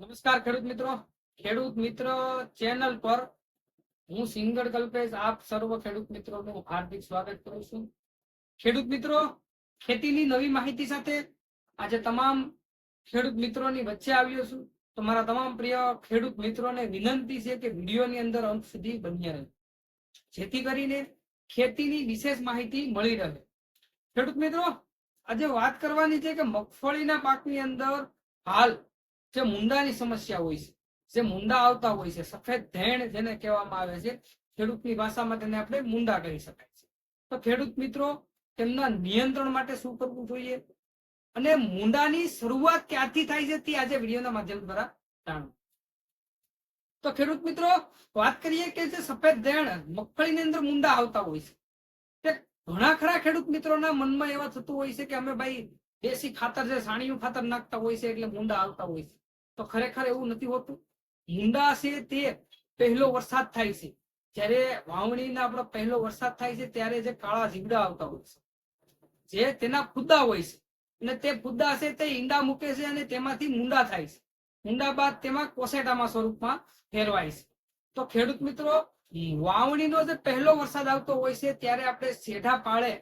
નમસ્કાર ખેડૂત મિત્રો. ખેડૂત મિત્ર ચેનલ પર હું સિંગર કલ્પેશ, આપ સર્વ ખેડૂત મિત્રોનું હાર્દિક સ્વાગત કરું છું. ખેડૂત મિત્રો, ખેતીની નવી માહિતી સાથે આજે તમામ ખેડૂત મિત્રોની વચ્ચે આવ્યો છું. તો મારા તમામ પ્રિય ખેડૂત મિત્રોને વિનંતી છે કે વિડીયોની અંદર અંત સુધી બન્યા રહે. જેથી કરીને ખેતીની વિશેષ માહિતી મળી રહે. ખેડૂત મિત્રો આજે વાત કરવાની છે કે મગફળીના પાકની અંદર હાલ જે મુંડાની સમસ્યા હોય છે, જે મુંડા આવતા હોય છે, સફેદ ધેણ જેને કહેવામાં આવે છે, ખેડૂતની ભાષામાં તેને આપણે મુંડા કહી શકાય છે. તો ખેડૂત મિત્રો, તેમના નિયંત્રણ માટે શું કરવું જોઈએ? અને મુંડાની શરૂઆત ક્યાંથી થાય છે તે આજે વિડીયોના માધ્યમ દ્વારા જાણો તો ખેડૂત મિત્રો, વાત કરીએ કે જે સફેદ ધેણ મગફળીની અંદર મુંડા આવતા હોય છે. ઘણા ખરા ખેડૂત મિત્રોના મનમાં એવા થતું હોય છે કે અમે ભાઈ દેશી ખાતર છે, સાણીયું ખાતર નાખતા હોય છે એટલે મુંડા આવતા હોય છે. તો ખરેખર એવું નથી હોતું. મુંડા છે તે પહેલો વરસાદ થાય છે. જ્યારે વાવણીના આપણો પહેલો વરસાદ થાય છે ત્યારે જે કાળા જીવડા આવતા હોય છે. જે તેના ફુદ્દા હોય છે. અને તે ફુદ્દા છે તે ઈંડા મૂકે છે અને તેમાંથી મુંડા થાય છે. મુંડા બાદ તેમાં કોસેટામાં સ્વરૂપમાં ફેરવાય છે. તો ખેડૂત મિત્રો વાવણીનો જે પહેલો વરસાદ આવતો હોય છે, ત્યારે આપણે સેઢા પાળે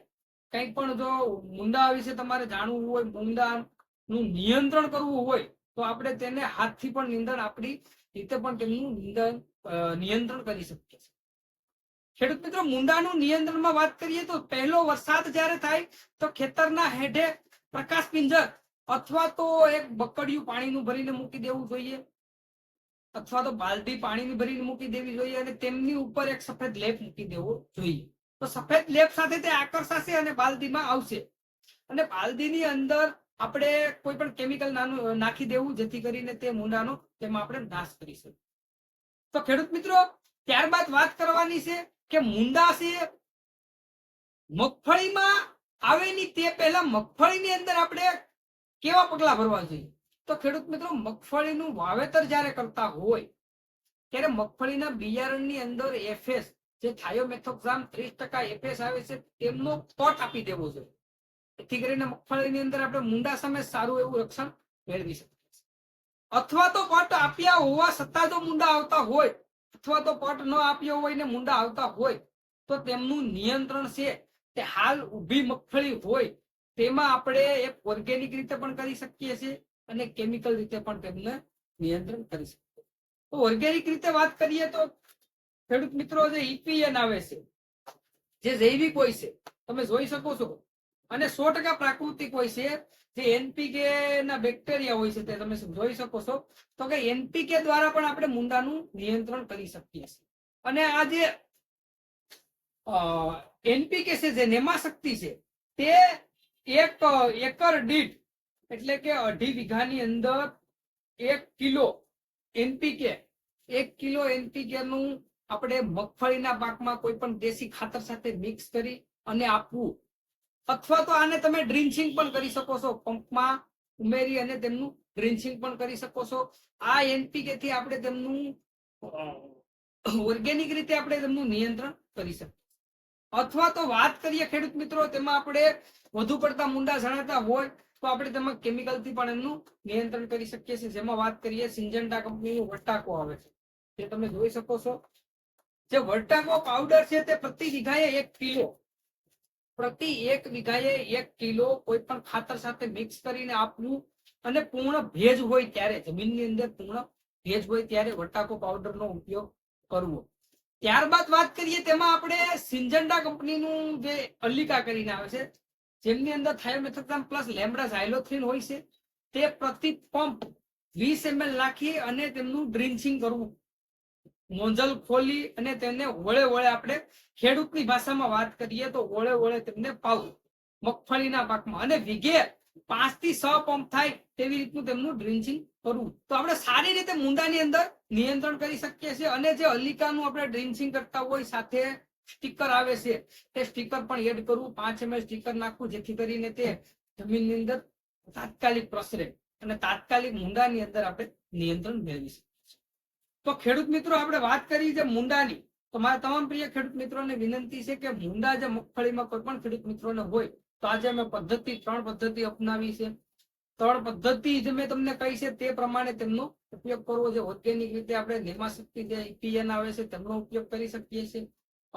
કંઈ પણ જો મુંદા વિશે તમારે જાણવું હોય મુંડાનું નિયંત્રણ કરવું હોય, તો આપણે તેને હાથથી પણ નિંદણ, આપણી રીતે પણ તેમનું નિંદન નિયંત્રણ કરી શકીએ છીએ. ખેડૂત મિત્રો, મુંદાનું નિયંત્રણમાં વાત કરીએ તો પહેલો વરસાદ જ્યારે થાય, તો ખેતરના હેઠે પ્રકાશ પિંજર અથવા તો એક બકડિયું પાણીનું ભરીને મૂકી દેવું જોઈએ. અથવા તો બાલટી પાણીની ભરીને મૂકી દેવી જોઈએ અને તેમની ઉપર એક સફેદ લેપ મૂકી દેવો જોઈએ. તો સફેદ લેપ સાથે તે આકર્ષાશે અને બાલદીમાં આવશે. અને બાલદીની અંદર આપણે કોઈ પણ કેમિકલ નાનું નાખી દેવું, જેથી કરીને તે મુંડાનો તેમાં આપણે નાશ કરી શકીએ. તો ખેડૂત મિત્રો, ત્યારબાદ વાત કરવાની છે કે મુંડા છે, મગફળીમાં આવેની તે પહેલા મગફળીની અંદર આપણે કેવા પગલા ભરવા જોઈએ? તો ખેડૂત મિત્રો મગફળીનું વાવેતર જ્યારે કરતા હોય, ત્યારે મગફળીના બિયારણની અંદર એફએસ જે થાયોમેથોક્સામ ત્રીસ ટકા એફએસ આવે છે, તેમનો પોટ આપી દેવો જોઈએ. જેથી કરીને મગફળીની અંદર આપણે મુંડા સામે સારું એવું રક્ષણ મેળવી શકીએ અથવા તો પોટ આપ્યા હોવા છતાં જો મુંડા આવતા હોય, અથવા તો પોટ ન આપ્યો હોય ને મુંડા આવતા હોય, તો તેમનું નિયંત્રણ છે તે હાલ ઊભી મગફળી હોય, તેમાં આપણે એક ઓર્ગેનિક રીતે પણ કરી શકીએ છીએ. અને કેમિકલ રીતે પણ તેમને નિયંત્રણ કરી શકીએ તો ઓર્ગેનિક રીતે વાત કરીએ તો ખેડૂત મિત્રો જે ઈપીએન આવે છે, જે જૈવિક હોય છે, તમે જોઈ શકો છો. અને સો ટકા પ્રાકૃતિક હોય છે, જે એનપીકે ના બેક્ટેરિયા હોય છે તે તમે જોઈ શકો છો. તો કે એનપીકે દ્વારા પણ આપણે મુંડાનું નિયંત્રણ કરી શકીએ છીએ. અને આ જે એનપીકે છે, જે નેમા શક્તિ છે, તે એક એકર દીઠ એટલે કે અઢી વીઘાની અંદર એક કિલો એનપીકે એક કિલો એનપીકે નું આપણે મગફળીના પાકમાં કોઈ પણ દેશી ખાતર સાથે મિક્સ કરી અને આપવું. અથવા તો આને તમે ડ્રિન્ચિંગ પણ કરી શકો છો. પંપમાં ઉમેરી અને તેમનું ડ્રિન્ચિંગ પણ કરી શકો છો. આ એનપીકે થી આપણે તેમનું ઓર્ગેનિક રીતે આપણે તેમનું નિયંત્રણ કરી શકીએ. અથવા તો વાત કરીએ ખેડૂત મિત્રો, તેમાં આપણે વધુ પડતા મુંડા જણાતા હોય તો આપણે તેમાં કેમિકલથી પણ એમનું નિયંત્રણ કરી શકીએ છીએ. જેમાં વાત કરીએ સિંજન્ટા કંપનીનું વટ્ટાકો આવે છે. જે તમે જોઈ શકો છો. જે વટ્ટાકો પાવડર છે તે પ્રતિ વીઘાએ એક કિલો. પ્રતિ એક વીઘાએ એક કિલો કોઈ પણ ખાતર સાથે મિક્સ કરીને આપવું અને પૂર્ણ ભેજ હોય ત્યારે, જમીનની અંદર પૂર્ણ ભેજ હોય ત્યારે વટાકો પાવડરનો ઉપયોગ કરવો. ત્યારબાદ વાત કરીએ, તેમાં આપણે સિંજન્ડા કંપનીનું જે અલ્લિકા કરીને આવે છે. જેમની અંદર થાયોમેથોક્સામ પ્લસ લેમ્ડા ઝાયલોથ્રિન હોય છે, તે પ્રતિ પંપ વીસ એમએલ નાખી અને તેમનું ડ્રિન્ચિંગ કરવું. મોંજલ ખોલી અને તેને વળે વળે આપણે ખેડૂતની ભાષામાં વાત કરીએ તો વળે વળે તેમને પાવું મગફળીના પાકમાં. અને વીઘે પાંચથી છ પંપ થાય તેવી રીતનું તેમનું ડ્રિન્ચિંગ કરવું. તો આપણે સારી રીતે મુંડાની અંદર નિયંત્રણ કરી શકીએ છીએ અને જે અલિકાનું આપણે ડ્રિન્ચિંગ કરતા હોય સાથે સ્ટીકર આવે છે. તે સ્ટીકર પણ એડ કરવું પાંચ એમએલ સ્ટીકર નાખવું જેથી કરીને તે જમીનની અંદર તાત્કાલિક પ્રસરે અને તાત્કાલિક મુંડાની અંદર આપણે નિયંત્રણ મેળવી શકીએ તો ખેડૂત મિત્રો, આપણે વાત કરી છે મુંડાની. તો મારા તમામ પ્રિય ખેડૂત મિત્રોને વિનંતી છે કે મુંડા જે મગફળીમાં કોઈ પણ ખેડૂત મિત્રોને હોય, તો આજે અમે પદ્ધતિ, ત્રણ પદ્ધતિ અપનાવી છે. ત્રણ પદ્ધતિ જે મેં તમને કહી છે, તે પ્રમાણે તેમનો ઉપયોગ કરવો. છે ઓર્ગેનિક રીતે આપણે નિમાશક્તિ જે ઇપીએન આવે છે, તેમનો ઉપયોગ કરી શકીએ છીએ.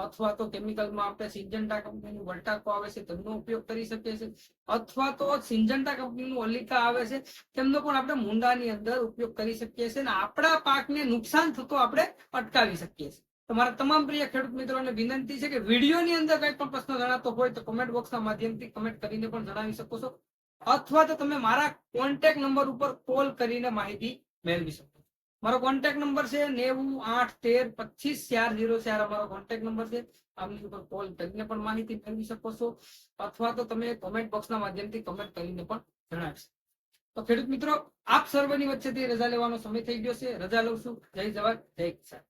અથવા તો કેમિકલમાં આપણે સિંજન્ટા કંપનીનું વલ્ટાકો આવે છે, તેમનો ઉપયોગ કરી શકીએ છીએ. અથવા તો સિંજન્ટા કંપનીનું ઓલિકા આવે છે, તેમનો પણ આપણે મુંડાની અંદર ઉપયોગ કરી શકીએ છીએ અને આપણા પાકને નુકસાન થતો આપણે અટકાવી શકીએ છીએ. તમારા તમામ પ્રિય ખેડૂત મિત્રોને વિનંતી છે કે વિડીયોની અંદર કંઈ પણ પ્રશ્ન જણાતો હોય તો કમેન્ટ બોક્સના માધ્યમથી કમેન્ટ કરીને પણ જણાવી શકો છો. અથવા તો તમે મારા કોન્ટેક્ટ નંબર ઉપર કોલ કરીને માહિતી મેળવી શકો મારો કોન્ટેક્ટ નંબર છે નેવું આઠ તેર પચીસ ચાર જીરો ચાર. અમારો કોન્ટેક્ટ નંબર છે. આમની ઉપર કોલ કરીને પણ માહિતી મેળવી શકો છો. અથવા તો તમે કોમેન્ટ બોક્સના માધ્યમથી કોમેન્ટ કરીને પણ જણાવશો તો ખેડૂત મિત્રો, આપ સર્વની વચ્ચેથી રજા લેવાનો સમય થઈ ગયો છે. રજા લઉં છું. જય જવાન. જય કિસાન.